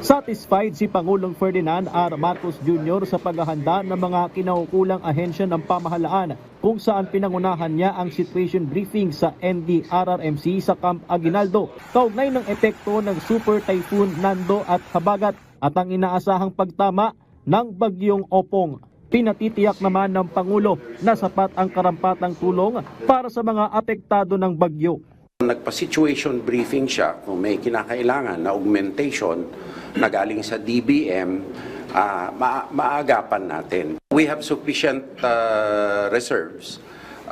Satisfied si Pangulong Ferdinand R. Marcos Jr. sa paghahanda ng mga kinaukulang ahensya ng pamahalaan kung saan pinangunahan niya ang situation briefing sa NDRRMC sa Camp Aguinaldo kaugnay ng epekto ng Super Typhoon Nando at Habagat at ang inaasahang pagtama ng bagyong Opong. Pinatitiyak naman ng Pangulo na sapat ang karampatang tulong para sa mga apektado ng bagyo. Nagpa-situation briefing siya kung may kinakailangan na augmentation na galing sa DBM, ah, ma- maagapan natin. We have sufficient ah, reserves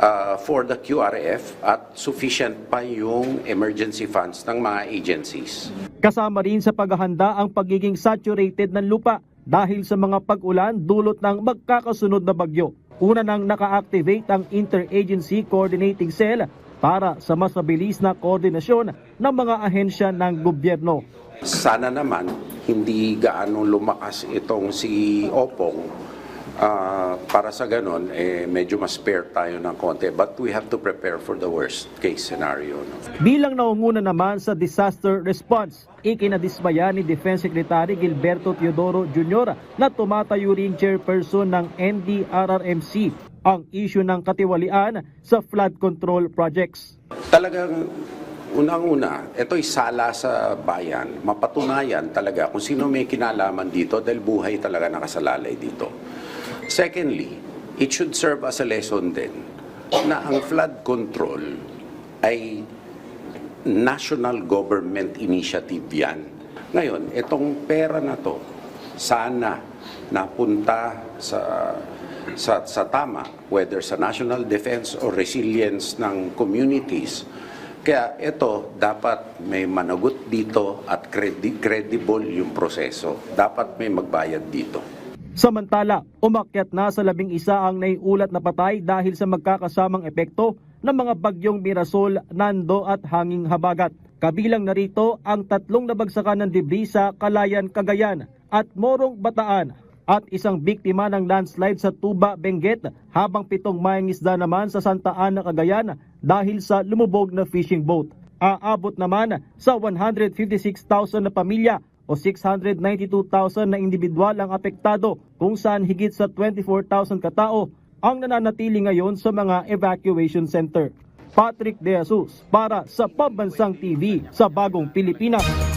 ah, for the QRF at sufficient pa yung emergency funds ng mga agencies. Kasama rin sa paghahanda ang pagiging saturated ng lupa dahil sa mga pag-ulan dulot ng magkakasunod na bagyo. Una nang naka-activate ang Interagency Coordinating Cell para sa mas mabilis na koordinasyon ng mga ahensya ng gobyerno. Sana naman hindi gaano lumakas itong si Opong Ah, para sa ganon, eh, medyo mas spare tayo ng konti. But we have to prepare for the worst case scenario. No? Bilang naunguna naman sa disaster response, ikinadismaya ni Defense Secretary Gilberto Teodoro Jr. na tumatayo ring chairperson ng NDRRMC ang issue ng katiwalian sa flood control projects. Talagang unang-una, ito'y sala sa bayan. Mapatunayan talaga kung sino may kinalaman dito dahil buhay talaga nakasalalay dito. Secondly, it should serve as a lesson din na ang flood control ay national government initiative yan. Ngayon, itong pera na to, sana napunta sa sa, sa tama, whether sa national defense or resilience ng communities. Kaya ito, dapat may managot dito at credi- credible yung proseso. Dapat may magbayad dito. Samantala, umakyat na sa labing isa ang naiulat na patay dahil sa magkakasamang epekto ng mga bagyong Mirasol, Nando at Hanging Habagat. Kabilang narito ang tatlong nabagsakan ng debris sa Kalayan, Cagayan at Morong, Bataan at isang biktima ng landslide sa Tuba, Benguet habang pitong mayangisda naman sa Santa Ana, Cagayan dahil sa lumubog na fishing boat. Aabot naman sa 156,000 na pamilya o 692,000 na individual ang apektado kung saan higit sa 24,000 katao ang nananatili ngayon sa mga evacuation center. Patrick De Jesus para sa Pambansang TV sa Bagong Pilipinas.